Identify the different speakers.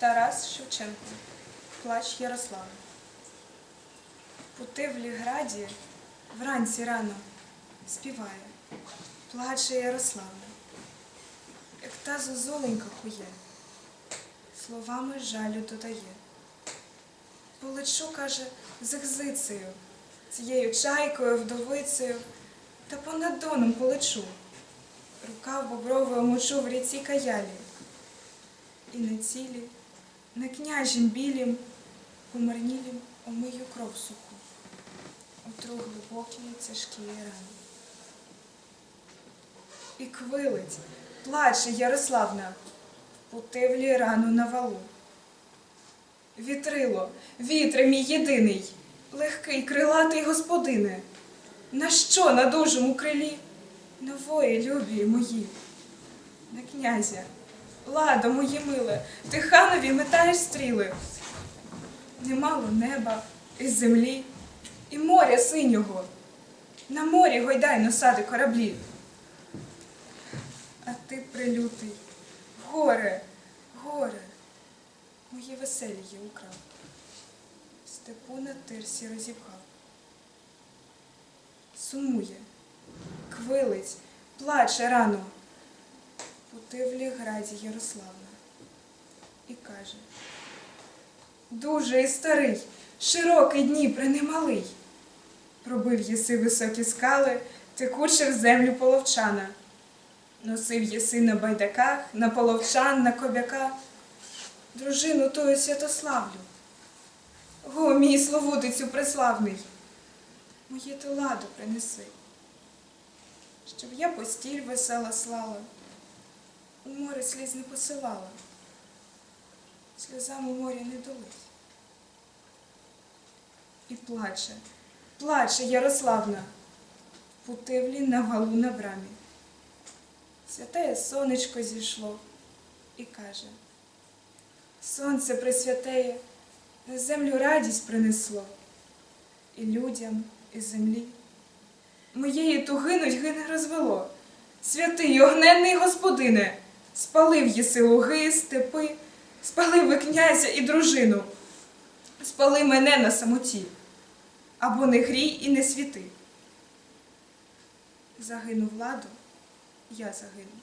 Speaker 1: Тарас Шевченко. Плач Ярослава. Пути в Ліграді вранці рано співає, плаче Ярославна, як та зозоленька кує, словами жалю додає. Полечу, каже, з екзицею, цією чайкою, вдовицею, та понад доном полечу. Рука в боброву мочу в ріці каялі. І не цілі, не княжім білім, помарнілім омию кров суху. Утру глибокі тяжкі рани. І квилить, плаче Ярославна, в путивлі рану на валу. Вітрило, вітре мій єдиний, легкий крилатий господине, на що на дужому крилі нової любі мої? На князя, ладо моє миле, ти ханові метаєш стріли. Немало неба і землі, і моря синього. На морі гойдай носади кораблі. А ти прилютий, горе, горе, мої веселі украв. Степу на тирсі розіпхав. Сумує, квилить, плаче рано. Путивлі граді Ярославна і каже: Дуже і старий, широкий Дніпре немалий. Пробив єси високі скали, текуче в землю половчана. Носив єси на байдаках, на половчан, на кобяка. Дружину тою святославлю. Го, мій словутицю преславний, моє ти ладу принеси, щоб я постіль весела слала, у море сліз не посилала, сльозам у морі не долить. І плаче, плаче Ярославна, путивлі на валу на брамі. Святеє сонечко зійшло і каже, Сонце присвятеє, на землю радість принесло, і людям, і землі. Моєї туги нудьги не розвело. Святий огненний господине, спалив єси луги, степи, спалив ви князя і дружину, спали мене на самоті, або не грій і не світи. Загину владу, я загину.